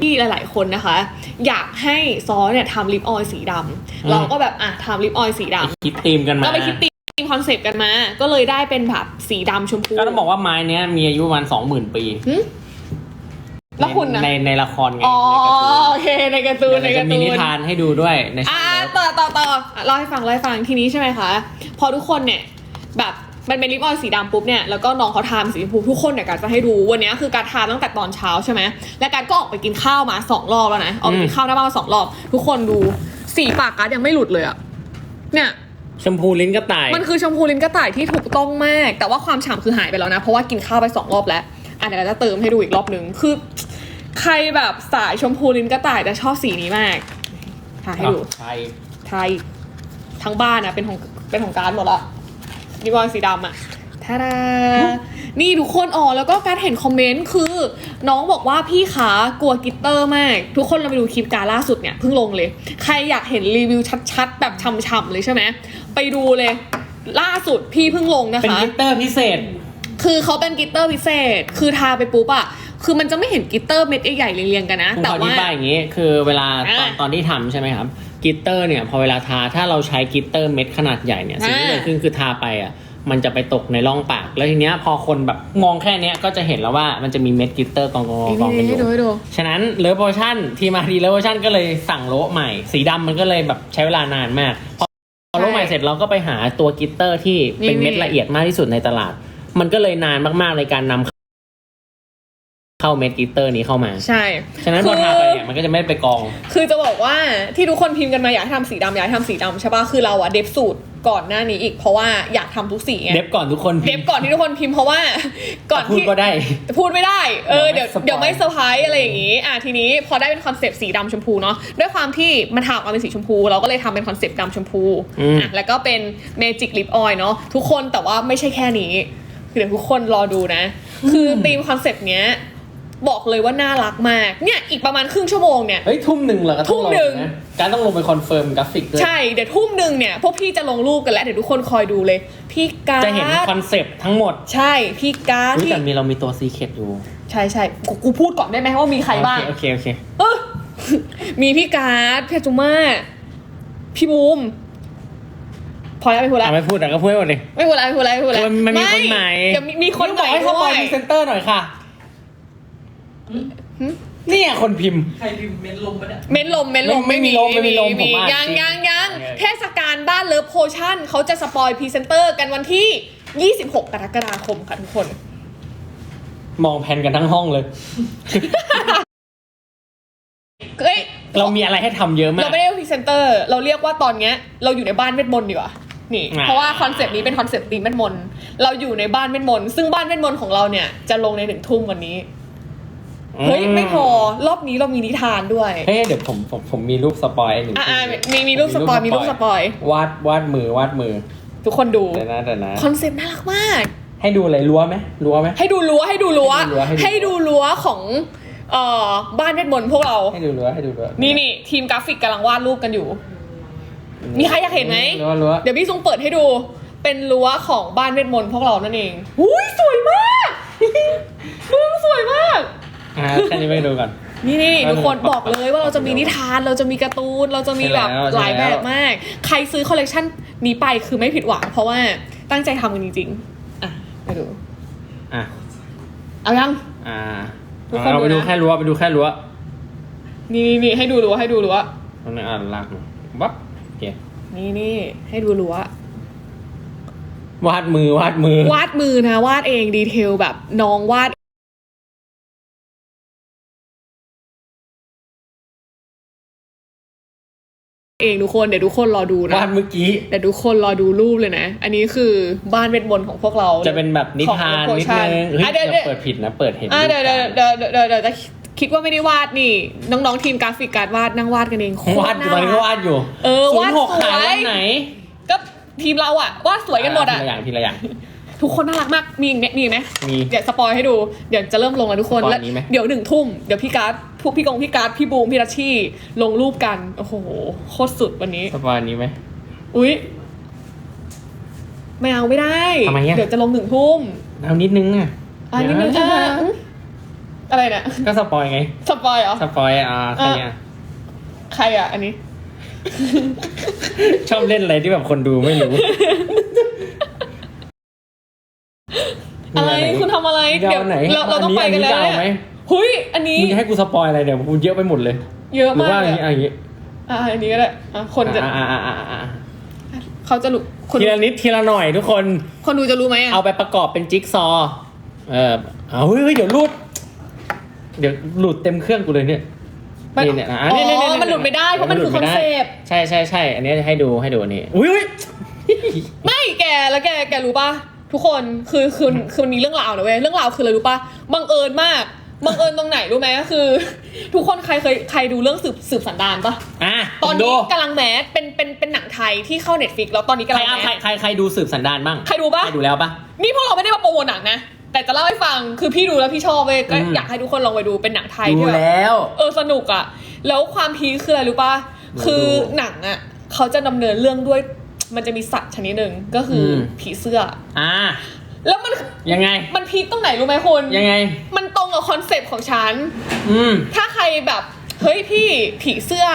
ที่หลาย ๆ คนนะคะ อยากให้ซอเนี่ยทำลิปออยล์สีดำเราก็แบบอะทำลิปออยล์สีดำคิดธีมกันมาก็ไปคิดตีมคอนเซปต์กันมา ก็เลยได้เป็นแบบสีดำชมพูก็ต้องบอกว่าไม้เนี้ยมีอายุประมาณสองหมื่นปีหึแล้วคุณนะในในละครไงอ๋อในการ์ตูนโอเคในการ์ตูนในเดี๋ยวจะมีการ์ตูนินทานให้ดูด้วยในช่อ่าองเลิฟต่อต่อต่อเล่าให้ฟังเล่าให้ฟังทีนี้ใช่ไหมคะ พอทุกคนเนี่ยแบบ มันเป็นลิปออยล์สีดำปุ๊บเนี่ยแล้วก็น้องเขาทาสีชมพูทุกคนเนี่ยการจะให้ดูวันนี้คือการทาตั้งแต่ตอนเช้าใช่ไหมและการก็ออกไปกินข้าวมาสองรอบแล้วนะออกไปกินข้าวหน้าบ้านมาสองรอบ ทุกคนดูสีปากการดยังไม่หลุดเลยอะเนี่ยชมพูลิ้นกระต่าย มันคือชมพูลิ้นกระต่ายที่ถูกต้องมาก แต่ว่าความฉ่ำคือหายไปแล้วนะ เพราะว่ากินข้าวไปสองรอบแล้วอะเดี๋ยวเราจะเติมให้ดูอีกรอบหนึ่งคือ ใครแบบสายชมพูลิ้นกระต่ายจะชอบสีนี้มากทาให้ดูใช่ไทยทั้งบ้านนะเป็นของเป็นของการดหมดละ นี่บอลสีดำอะทาดานี่ทุกคนอ๋อแล้วก็การเห็นคอมเมนต์คือ น้องบอกว่าพี่ขากลัวกลิตเตอร์มาก ทุกคนเราไปดูคลิปการล่าสุดเนี่ยเพิ่งลงเลย ใครอยากเห็นรีวิวชัดๆ แบบช่ำๆเลยใช่ไหมไปดูเลย ล่าสุดพี่เพิ่งลงนะเป็นคะกลิตเตอร์พิเศษ คือเขาเป็นกลิตเตอร์พิเศษ คือทาไปปุ๊บอะคือมันจะไม่เห็นกลิตเตอร์เม็ดใหญ่ๆเรียงๆกันนะผมแต่ขออธิว่าบายอย่างนี้ คือเวลาตอนอะตอนที่ทำใช่ไหมครับ กลิตเตอร์เนี่ยพอเวลาทาถ้าเราใช้กลิตเตอร์เม็ดขนาดใหญ่เนี่ยสิ่งที่อ่าเกิดขึ้นคือทาไปอะมันจะไปตกในร่องปาก แล้วทีเนี้ยพอคนแบบมองแค่เนี้ยก็จะเห็นแล้วว่ามันจะมีเม็ดกลิตเตอร์กองๆกองๆกันอให้ยู่ดูให้ดูฉะนั้นเลเวอร์ชันทีมาดีเลเวอร์ชันก็เลยสั่งโละใหม่ สีดำมันก็เลยแบบใช้เวลานานมากพอพอโละใหม่เสร็จเราก็ไปหาตัวกลิตเตอร์ที่เป็นเม็ดนี่ละเอียดมากที่สุดในตลาด มันก็เลยนานมากๆในการนำ เข้าเม็ดกลิตเตอร์นี้เข้ามา ใช่ ฉะนั้นพอทาไปเนี่ยมันก็จะไม่ไปกอง คือจะบอกว่าที่ทุกคนพิมพ์กันมาอยากให้ทำสีดำอยากให้ทำสีดำใช่ปะคือเราอะเดฟสูตรก่อนหน้านี้อีกเพราะว่าอยากทำทุกสีไงเด็บก่อนทุกคนเดฟก่อนที่ทุกคนพิมพ์เพราะว่าก่อนพูดที่ ก็ได้ พูดไม่ได้ เออ เดี๋ยวเดี๋เดี๋ยยววไม่ไม่เซอร์ไพรส์อะไรอย่างงี้ อะทีนี้พอได้เป็นคอนเซปต์สีดำชมพูเนาะ ด้วยความที่มันถามมาเป็นสีชมพู เราก็เลยทำเป็นคอนเซปต์ดำชมพู อืม อะ แล้วก็เป็นเมจิกลิปออยเนาะทุกคนแต่ว่าไม่ใช่แค่นี้คือเดี๋ยวทุกคนรอดูนะ คือธีมคอนเซปต์เนี้ย บอกเลยว่าน่ารักมาก เนี่ยอีกประมาณครึ่งชั่วโมงเนี่ย เฮ้ยทุ่มหนึ่งเหรอก็ต้องลทุ่มหนึ่งนะการต้องลงไปคอนเฟิร์มกราฟิกด้วย ใช่ เดี๋ยวทุ่มหนึ่งเนี่ยพวกพี่จะลงรูปกันแล้ว เดี๋ยวทุกคนคอยดูเลย พี่การ์ดจะเห็นคอนเซปต์ทั้งหมด ใช่ พี่การ์ดอุ๊ยที่แต่มีเรามีตัวซีเคดอยู่ ใช่ใช่กูกูพูดก่อนได้ไหมว่ามีใครบ้าง โอเคโอเคเออมีพี่การ์ดพี่อาจุมาพี่บูมพอแล้วไม่พูดโอแล้วเคอะไม่พูดแต่ก็พูดให้หมดเลยไม่พูดแล้วไม่พูดแล้วไม่พูดแล้วมันมันมีคนใหม่เดี๋ยวมีมีคนใหม่บอกให้เขาด้บวอยยพรีเซนเตอร์หน่อยค่ะ เนี่ยคนพิมพ์ ใครพิมพ์เมนลมปะเนี่ยเม้นลมเม้นลมไม่มีลมไม่มีลมผมว่ายังจริงยังยังโอเค เทศกาลบ้านเลิฟโพชั่นเขาจะสปอยพรีเซนเตอร์กันวันที่ 26 กรกฎาคมค่ะทุกคน มองแผนกันทั้งห้องเลย เอ้ย เรามีอะไรให้ทำเยอะมาเราก ไม่ได้เรียกพรีเซนเตอร์ เราเรียกว่าตอนเนี้ยเราอยู่ในบ้านเวทมนต์ดีกว่า นี่ อ่า เพราะว่าคอนเซปต์นี้เป็นคอนเซปต์ตีมเวทมนต์ เราอยู่ในบ้านเวทมนต์ ซึ่งบ้านเวทมนต์ของเราเนี่ยจะลงในหนึ่งทุ่มวันนี้ เฮ้ยไม่พอรอบนี้เรามีนิทานด้วยเฮ้ยเดี๋ยวผมผมผมมีรูปสปอยหนึ่งอ่ารูปมีมีรูปสปอยมีรูปสปอยวาดวาดมือวาดมือ ทุกคนดูเดี๋ยวนะเดี๋ยวนะคอนเซปต์น่ารักมาก ให้ดูอะไรรั้วไหมรั้วไหมให้ดูรั้วให้ดูรั้วให้ดูรั้วให้ให้ดูดูรั้วรั้วของเอ่อบ้านเวทมนต์พวกเราให้ดูรั้วให้ดูรั้วนี่นี่ทีมกราฟิกกำลังวาดรูปกันอยู่ มีใครอยากเห็นไหมรั้วรั้วเดี๋ยวพี่ซุงเปิดให้ดู เป็นรั้วของบ้านเวทมนต์พวกเรานั่นเองอุ้ยสวยมาก มึงสวยมาก อ่าแค่นี้ไม่ดูก่อน นี่นี่เออทุกคนผมบอกเลยว่าเราจะมีนิทานเราจะมีการ์ตูนเราจะมีแบบใช่แล้วหลายใช่แบแล้วบมาก ใครซื้อคอลเลกชันนี้ไปคือไม่ผิดหวัง เพราะว่าตั้งใจทำกันจริงๆอะไปดูอะเอายัง อ่าทุกคนเราไปดูดูนะแค่รั้วไปดูแค่รั้วนี่นี่นี่ให้ดูรั้วให้ดูรั้วตรงนี้อ่านลากมาวับโอเคนี่นี่ให้ดูรั้ววาดมือวาดมือ วาดมือนะวาดเองดีเทลแบบน้องวาด เองทุกคนเดี๋ยวทุกคนรอดูนะวาดเมื่อกี้ เดี๋ยวทุกคนรอดูรูปเลยนะ อันนี้คือบ้านเวทมนต์ของพวกเราจะเป็นแบบนิทานของนิด Potion นึงเฮ้ยอะเดี๋ยวเดี๋ยวเปิดผิดนะเปิดเห็นอะรูปเดี๋ยวเดี๋ยวกันเดี๋ยวเดี๋ยวเดี๋ยวเดี๋ยวจะคิดว่าไม่ได้วาดนี่ น้องๆทีมกราฟิกการดวาดนั่งวาดกันเองโคตรวาดอยู่ตน่อนนี้ก็วาดอยู่ เออศูวานดย์หกสวยขายวันไหนก็ทีมเราอะวาดสวยกันหมดอะทีละอย่างทีละอย่าง ทุกคนน่ารักมาก มีอีกไหมมีอีกไหมมี เดี๋ยวสปอยให้ดู เดี๋ยวจะเริ่มลงแล้วทุกคนสปอยแล้วนี้ไหมเดี๋ยวหนึ่งทุ่ม เดี๋ยวพี่การ์ดพวกพี่กงพี่การ์ดพี่บูมพี่รัชชี่ลงรูปกัน โอ้โห โคตรสุดวันนี้สปอยนี้ไหม อุ๊ย ไม่เอาไม่ได้ ทำไมอะ เดี๋ยวจะลงหนึ่งทุ่มเอานิดนึงอะอะนิดนึงเดี๋ยวอะนะอะไรเนี่ย ก็สปอยไง สปอยเหรอ สปอยอ่าใครอะ ใครอะ อันนี้ ชอบเล่นอะไรที่แบบคนดูไม่รู้ อะไรคุณทำอะไรมึงจะเอาไหนเราเราต้องไปกันแล้วอันนี้อันนี้จะเอาไหมเนี่ยหุยอันนี้มึงจะให้กูสปอยอะไรเดี๋ยวกูเยอะไปหมดเลย เยอะหรือมากว่าเลอันยนี้อะอันนี้อะอันนี้ก็ได้อะคนจะอ่าอ่าอ่าอ่าอ่าเขาจะรู้คนทีละนิดทีละหน่อยทุกคน คนดูจะรู้ไหมอะเอาไปประกอบเป็นจิ๊กซอว์เออเอาเฮ้ยเฮ้ยเดี๋ยวหลุดเดี๋ยวหลุดเต็มเครื่องกูเลยเนี่ยมันนี่เนี่ยะอ๋นี่นี่อนี่มันหลุดไม่ได้เพราะมันคือคอนเซปต์ใช่ใช่ใช่อันนี้ให้ดูให้ดูอันนี้อุ้ยอุ้ยไม่แกแล้วแกแกรู้ป่ะ ทุกคนคือคือคือมันมีเรื่องราวนะเว้ยเรื่องราวคืออะไรรู้ป่ะบังเอิญมากบังเอิญตรงไหนรู้ไหมคือ ทุกคนใครเคยใครดูเรื่องสืบสืบสันดานป่ะอะตอนดูนี้กำลังแมสเป็นเป็นเป็นหนังไทยที่เข้าเน็ตฟิกแล้วตอนนี้ใคกำรลังเอาแมใครสใครใครดูสืบสันดานบ้างใครดูป่ะใครดูแล้วปะนี่พวกเราไม่ได้มาโปรโมทหนังนะแต่จะเล่าให้ฟังคือพี่ดูแล้วพี่ชอบเว้ยก็อืมอยากให้ทุกคนลองไปดูเป็นหนังไทยดูที่แบบแล้วเออสนุกอะแล้วความพีคคืออะไรรู้ป่ะดูคือหนังอะเขาจะดำเนินเรื่องด้วย มันจะมีสัตว์ชนิดหนึ่งก็คืออม ผีเสื้อ อ่า แล้วมันยังไง มันพีคตรงไหนรู้ไหมคุณยังไง มันตรงกับคอนเซปต์ของฉัน อืมถ้าใครแบบเฮ้ยพี่ผีเสื้อ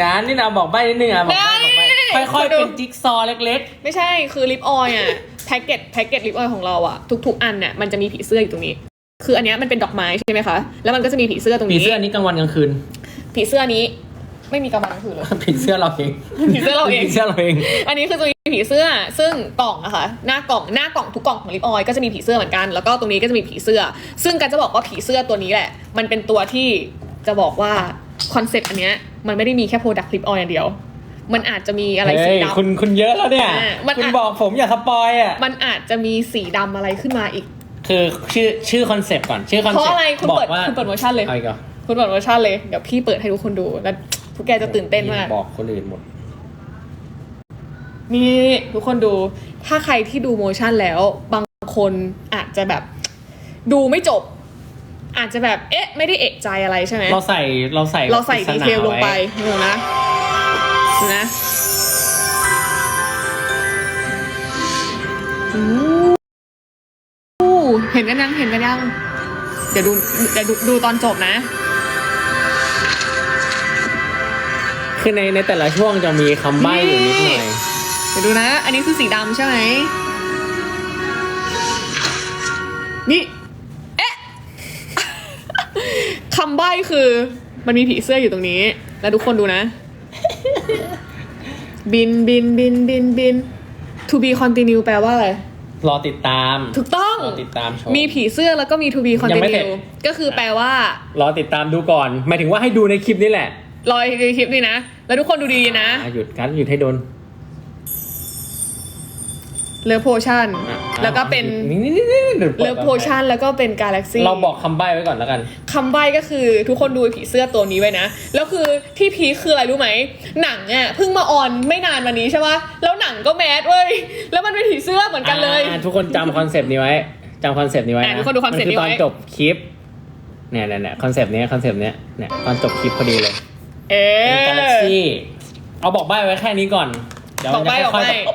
นะนี่เราบอกใบนิดนึงอะบอกใบบอกใบได้ค่อยๆ ขอดู เป็นจิ๊กซอว์เล็ก ไม่ใช่คือลิปออยล์อะแพ็กเกจแพ็กเกจลิปออยล์ของเราอะทุกๆอันเนี่ยมันจะมีผีเสื้ออยู่ตรงนี้ คืออันเนี้ยมันเป็นดอกไม้ใช่ไหมคะ แล้วมันก็จะมีผีเสื้อตรงๆ ผีนี้เสื้อนี้กลางวันกลางคืน ผีเสื้อนี้ ไม่มีกำลังคือเลย ผีเสื้อเราเองผีเสื้อเราเอง ผีเสื้อเราเอง อันนี้คือตัวนี้ผีเสื้อ ซึ่งกล่องอะค่ะหน้ากล่อง หน้ากล่องทุกกล่องของลิปออยล์ก็จะมีผีเสื้อเหมือนกัน แล้วก็ตรงนี้ก็จะมีผีเสื้อ ซึ่งการจะบอกว่าผีเสื้อตัวนี้แหละ มันเป็นตัวที่จะบอกว่าคอนเซ็ปต์อันเนี้ย มันไม่ได้มีแค่โปรดักต์ลิปออยล์อย่างเดียว มันอาจจะมีอะไรสีเฮ้ยดำ คุณคุณเยอะแล้วเนี่ย อ่ามันคุณอะบอกผมอย่าสปอยอะ มันอาจจะมีสีดำอะไรขึ้นมาอีก คือชื่อชื่อคอนเซปต์ก่อน ชื่อคอนเพเซปราะต์อะไรคุณบอเปิดกว่าคุณเปิดเวอร์ชันเลยเอาอีกเหรอ คุณเปิดเวอร์ชันเลย เดี๋ยวพี่เปิดให้ทุกคนดู แล้ว ทุกแกจะตื่นเต้นมาก บอกคนอื่นหมด นี่ทุกคนดู ถ้าใครที่ดูโมชั่นแล้ว บางคนอาจจะแบบ ดูไม่จบ อาจจะแบบเอ๊ะ ไม่ได้เอกใจอะไรใช่ไหมเราใส่เราใส่เราใส่ปริดีศนาเทลลงไปว้ดูนะดูนะอู้เห็นกันยังเห็นกันยัง เดี๋ยวดูเดี๋ยวดูดูตอนจบนะ คือในในแต่ละช่วงจะมีคำใบ้อยู่นิดหน่อยเดี๋ยวดูนะ อันนี้คือสีดำใช่ไหม นี่ เอ๊ะ คำใบ้คือ มันมีผีเสื้ออยู่ตรงนี้ แล้วทุกคนดูนะ บินบินบินบินบิน to be continue แปลว่าอะไร รอติดตาม ถูกต้อง รอติดตามชม มีผีเสื้อแล้วก็มี to be ยังไม่เสร็จ continue ก็คือแปลว่า รอติดตามดูก่อน หมายถึงว่าให้ดูในคลิปนี่แหละ รอยในคลิปนี้นะ แล้วทุกคนดูดีๆนะ อะหยุดกันหยุดให้โดนเลิฟโพชั่น อะแล้วก็เป็นนี่นี่นี่นี่ดี๋ยวปิดเลิฟโพชั่นแล้วก็เป็นกาแล็กซี่ เราบอกคำใบ้ไว้ก่อนแล้วกัน คำใบ้ก็คือทุกคนดูผีเสื้อตัวนี้ไว้นะ แล้วคือที่พีคคืออะไรรู้ไหม หนังอะเพิ่งมาออนไม่นานมานี้ใช่ปะแล้วหนังก็แมสเว้ย แล้วมันเป็นผีเสื้อเหมือนกันเลย อ่าทุกคนจำคอนเซปต์นี้ไว้จำคอนเซปต์นี้ไว้อะนะทุกคนดูคอนเซปต์นี้มัไว้ตอนจบคลิปเนี่ยเนี่ยเนี่ยคอนเซปต์นี้คอนเซปต์เนี้ยเนี่ยตอนจบคลิปพอดีเลย เอเป็นอกาแล็กซี่เอาบอกใบ้ไว้แค่นี้ก่อน เดี๋ยวบมัอกนจะใบ้บอกค่อยใบ้ๆแบ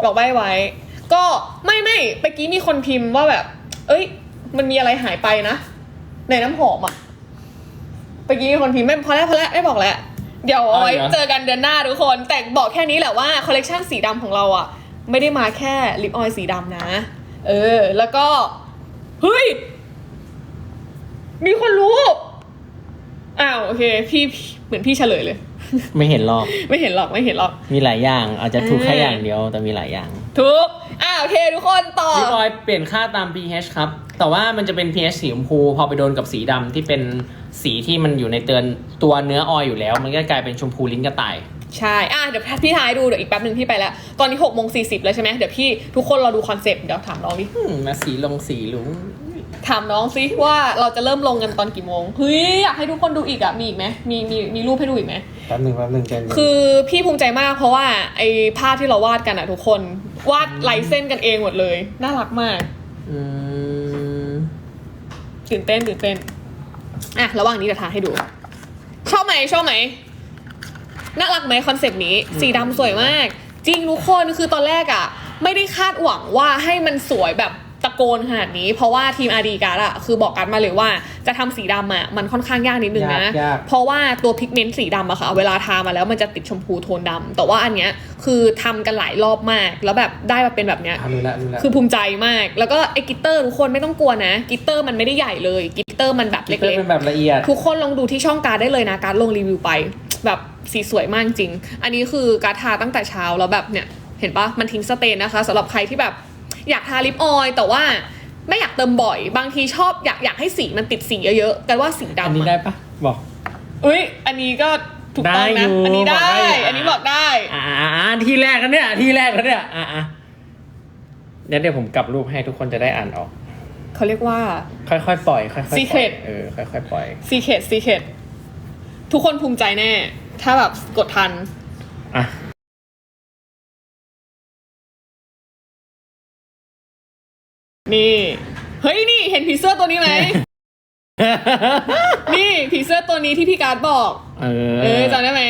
บบอกใบ้ไว้ ก็ไม่ไม่เมื่อกี้มีคนพิมพ์ว่าแบบ เอ้ย มันมีอะไรหายไปนะ ในน้ำหอมอะเมื่อกี้มีคนพิมพ์ไม่พอแล้วพอแล้วไม่บอกแล้ว เดี๋ยวเอาไว้เจอกันเดือนหน้าทุกคน แต่บอกแค่นี้แหละว่าคอลเลกชันสีดำของเราอะ ไม่ได้มาแค่ลิปออยล์สีดำนะ เออ แล้วก็ เฮ้ย มีคนรู้ อ้าวโอเคพี่พี่เหมือนพี่เฉลยเลย ไม่เห็นหรอก ไม่เห็นหรอกไม่เห็นหรอก มีหลายอย่าง อาจจะถูกแค่อ่าอย่างเดียวแต่มีหลายอย่าง ทุกอ่าโอเคทุกคนต่อพี่บอยเปลี่ยนค่าตาม pH ครับ แต่ว่ามันจะเป็น pH สีชมพู พอไปโดนกับสีดำที่เป็นสีที่มันอยู่ในเตือนตัวเนื้อออยอยู่แล้ว มันก็กลายเป็นชมพูลิ้นกระต่าย ใช่ อะเดี๋ยวพี่ท้ายดูเดี๋ยวอีกแป๊บหนึ่งพี่ไปแล้ว ตอนนี้6กโมงสีแล้วใช่ไหมเดี๋ยวพี่ทุกคนเราดูคอนเซปต์เดี๋ยวถามน้องดิ อืมมาสีลงสีลุง ถามน้องซิว่าเราจะเริ่มลงกันตอนกี่โมงเฮ้ยอยากให้ทุกคนดูอีกอะมีอีกไหมมีมีมีรูปให้ดูอีกไหมแป๊บหนึ่งแป๊บหนึ่งใจเย็นคือพี่ภูมิใจมากเพราะว่าไอ้ภาพที่เราวาดกันอะทุกคนวาดลายเส้นกันเองหมดเลย น่ารักมากอืมตื่นเต้นตื่นเต้นอะระหว่างนี้เดี๋ยวทาให้ดู ชอบไหมชอบไหมน่ารักไหมคอนเซปต์นี้ สีดำสวยมาก จริงทุกคนคือตอนแรกอะไม่ได้คาดหวังว่าให้มันสวยแบบ ตะโกนขนาดนี้ เพราะว่าทีมอาดีการ์ดอะคือบอกกันมาเลยว่าจะทำสีดำอะมันค่อนข้างยากนิดนึงนะยากยากเพราะว่าตัวพิกเมนต์สีดำอะค่ะ เวลาทามาแล้วมันจะติดชมพูโทนดำแต่ว่าอันเนี้ยคือทำกันหลายรอบมาก แล้วแบบได้มาเป็นแบบเนี้ยอะรู้ละรู้ละคือภูมิใจมาก แล้วก็ไอ้กิตเตอร์ทุกคนไม่ต้องกลัวนะ กิตเตอร์มันไม่ได้ใหญ่เลยกิตเตอร์มันแบบเล็เล็กกเป็นแบบละเอียดๆทุกคนลองดูที่ช่องการดได้เลยนะการดลงรีวิวไป แบบสีสวยมากจริง อันนี้คือการดทาตั้งแต่เช้าแล้วแบบเนี่ยเห็นปะมันทิ้งสเตนนะคะสำหรับใครที่แบบ อยากทาลิปออยล์แต่ว่าไม่อยากเติมบ่อย บางทีชอบอยากอยากให้สีมันติดสีเยอะๆกันว่าสีอันดำนี้อะได้ปะบอกเอ้ยอันนี้ก็ถูกต้องได้นะอยู่อันนี้ได้ บอกได้อยู่ อันนี้บอกได้ อ่าอ่าอ่าที่แรกแล้วเนี่ยที่แรกแล้วเนี่ยอ่าอ่าเดี๋ยวเดี๋ยวผมกลับรูปให้ทุกคนจะได้อ่านออก เขาเรียกว่า ค่อยๆปล่อยค่อยๆปล่อย Secret เออค่อยๆปล่อยซีเค t ซีเค t ทุกคนภูมิใจแน่ ถ้าแบบกดทัน อะ นี่ เฮ้ยนี่เห็นผีเสื้อตัวนี้ไหม นี่ผีเสื้อตัวนี้ที่พี่การ์ดบอก เอเอออจำได้ไหม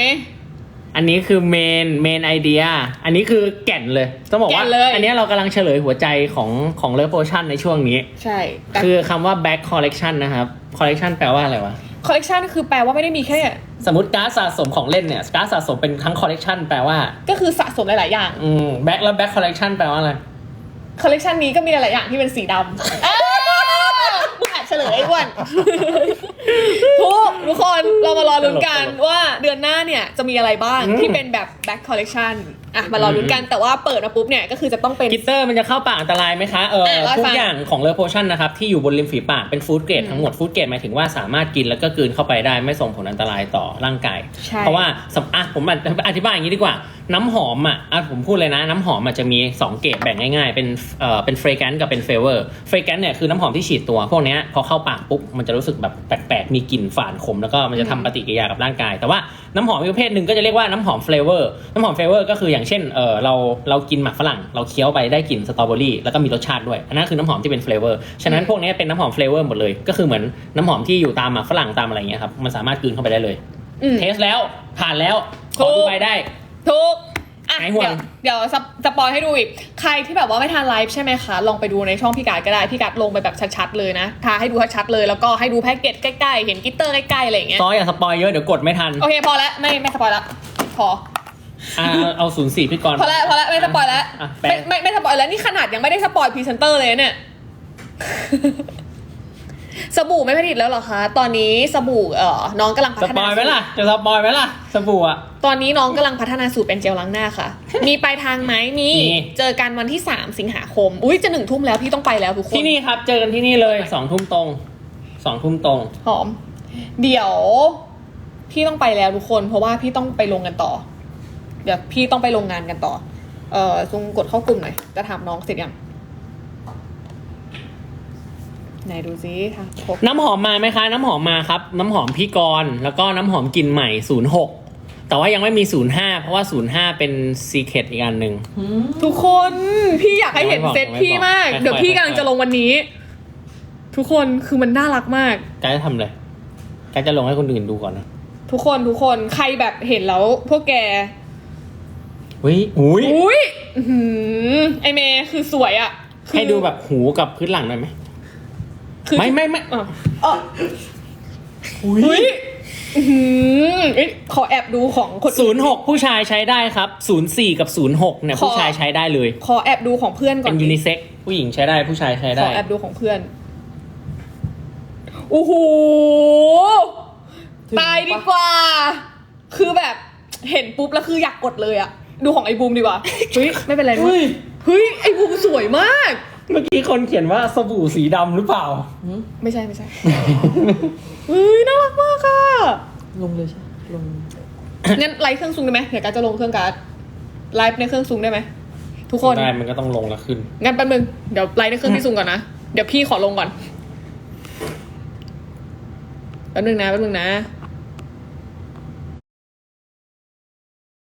อันนี้คือเมนเมนไอเดีย อันนี้คือแก่นเลย ต้องบอกว่า แก่นเลย อันนี้เรากำลังเฉลยหัวใจของของเล v โ o ชั่นในช่วงนี้ ใช่แต่คือคำว่า back collection นะครับ collection แปลว่าอะไรวะ คอลเลกชันคือแปลว่าไม่ได้มีแค่ สมมติการ์ดสะสมของเล่นเนี่ย การ์ดสะสมเป็นทั้ง collection แปลว่า ก็คือสะสมหลาย ๆ อย่าง อืม back แล้ว back collection แปลว่าอะไร คอลเลกชันนี้ก็มีหลายๆอย่างที่เป็นสีดำอ้าวมึงอาจเฉลยไอ้อ้วนทุกทุกคนเรามารอลุ้นกันตลกว่าเดือนหน้าเนี่ยจะมีอะไรบ้างอืมที่เป็นแบบ back collection อ่ะมารอลุ้นกันแต่ว่าเปิดมาปุ๊บเนี่ยก็คือจะต้องเป็น กิตเตอร์มันจะเข้าปากอันตรายไหมคะเอออะเล่าให้ทุกฟังอย่างของเล v โ o ชั่นนะครับที่อยู่บนริมฝีปากเป็นฟู้ดเกรดทั้งหมดฟู้ดเกรดหมายถึงว่าสามารถกินแล้วก็กลืนเข้าไปได้ไม่ส่งผลอันตรายต่อร่างกายใช่เพราะว่าสำอะผมอธิบายอย่างนี้ดีกว่า น้ำหอมอะอะผมพูดเลยนะ น้ำหอมมันจะมี 2 เกรดแบ่งง่ายๆ เป็นเอ่อเป็นเฟรกันกับเป็นเฟเวอร์เฟรกันเนี่ยคือน้ำหอมที่ฉีดตัวพวกเนี้ยพอเข้าปากปุ๊บมันจะรู้สึกแบบแปลกๆมีกลิ่นฝาดขมแล้วก็มันจะทำปฏิกิริยากับร่างกาย แต่ว่าน้ำหอมอีกประเภทหนึ่งก็จะเรียกว่าน้ำหอมเฟลเวอร์น้ำหอมเฟลเวอร์ก็คืออย่างเช่นเออเราเรากินหมากฝรั่ง เราเคี้ยวไปได้กลิ่นสตรอเบอรี่แล้วก็มีรสชาติด้วย อันนั้นคือน้ำหอมที่เป็นเฟลเวอร์ฉะนั้นพวกเนี้ยเป็นน้ำหอมเฟลเวอร์หมดเลย ก็คือเหมือนน้ำหอมที่อยู่ตามหมากฝรั่งตามอะไรเงี้ยครับมันสามารถกลืนเข้าไปได้เลยอืม เทสแล้วผ่านแล้วขอถูดูกไปได้ ทุกอะหายห่วเดี๋งยวเดี๋ยวสปสปอยให้ดูอีก ใครที่แบบว่าไม่ทานไลฟ์ใช่ไหมคะ ลองไปดูในช่องพี่การ์ดก็ได้ พี่การ์ดลงไปแบบชัดๆเลยนะ ทาให้ดูชัดๆเลย แล้วก็ให้ดูแพ็กเกจใกล้ๆ เห็นกลิตเตอร์ใกล้ๆ อะไรอย่างเงี้ย ซอยอย่าสปอยเยอะเดี๋ยวกดไม่ทัน โอเค พอแล้ว ไม่ไม่สปอยแล้วพอ อ่าเอาศูนย์สี่พี่กรณ์ พอแล้วพอแล้วไม่สปอยแล้วอะแปลไม่ไม่ไม่สปอยแล้วนี่ขนาดยังไม่ได้สปอยพรีเซนเตอร์เลยเนี่ย สบู่ไม่ผลิตแล้วเหรอคะ ตอนนี้สบู่เอ่อน้องกำลังพัสฒปนาอยไหมล่ะ จะสปอยไหมล่ะสบู่อะ ตอนนี้น้องกำลังพัฒนาสูตรเป็นเจลล้างหน้าค่ะ มีปลายทางไหมมีมี เจอกันวันที่3สิงหาคม อุ้ยจะหนึ่งทุ่มแล้วพี่ต้องไปแล้วทุกคน ที่นี่ครับ เจอกันที่นี่เลยสองทุ่มตรงสองทุ่มตรง หอม เดี๋ยว พี่ต้องไปแล้วทุกคน เพราะว่าพี่ต้องไปลงกันต่อ เดี๋ยวพี่ต้องไปลงงานกันต่อ เอ่อซุงกดเข้ากลุ่มหน่อย จะถามน้องเสร็จยัง ไหนดูซิทางพบน้ำหอมมาไหมคะ น้ำหอมมาครับ น้ำหอมพี่กรณ์แล้วก็น้ำหอมกลิ่นใหม่06แต่ว่ายังไม่มี05เพราะว่า05เป็นซีเคตอีกอันหนึ่ง ทุกคนพี่อยากให้เห็นไม่บอกเซตพี่มาก ไม่บอกเดี๋ยวพี่กำลังจะลงวันนี้ ทุกคนคือมันน่ารักมาก กายจะทำเลยกายจะลงให้คนอื่นดูก่อนนะ ทุกคนทุกคนใครแบบเห็นแล้ว พวกแก อุ้ยอุ้ยอุ้ยอื้อหือไอเมย์คือสวยอะคือให้ดูแบบหูกับพื้นหลังหน่อยไหมคือไม่ไม่ไม่อะอะอุ้ยอื้อหือเอ้ยขอแอบดูของคนศูนย์หกผู้ชายใช้ได้ครับศูนย์สี่กับศูนย์หกเนี่ยขอผู้ชายใช้ได้เลย ขอแอบดูของเพื่อนก่อเป็นนยูนิเซ็กผู้หญิงใช้ได้ผู้ชายใช้ขได้อแอบดูของเพื่อนโอ้โหตายดีกว่า คือแบบเห็นปุ๊บแล้วคืออยากกดเลยอะ ดูของไอ้บูมดีกว่า เฮ้ย ไม่เป็นไรนะเฮ้ยเฮ้ย ไอ้บูมสวยมาก เมื่อกี้คนเขียนว่าสบู่สีดำหรือเปล่า ไม่ใช่ไม่ใช่ เฮ้ย น่ารักมากค่ะ ลงเลยใช่ไหมลง งั้นไลฟ์เครื่องซุงได้ไหมเดี๋ยวการดจะลงเครื่องการ์ดไลฟ์ในเครื่องซุงได้ไหมทุกคน ได้มันก็ต้องลงแล้วขึ้น งั้นแป๊บนึง เดี๋ยวไลฟ์ในเครื่องพี่ซุงก่อนนะ เดี๋ยวพี่ขอลงก่อน แป๊บนึงนะแป๊บนึงนะ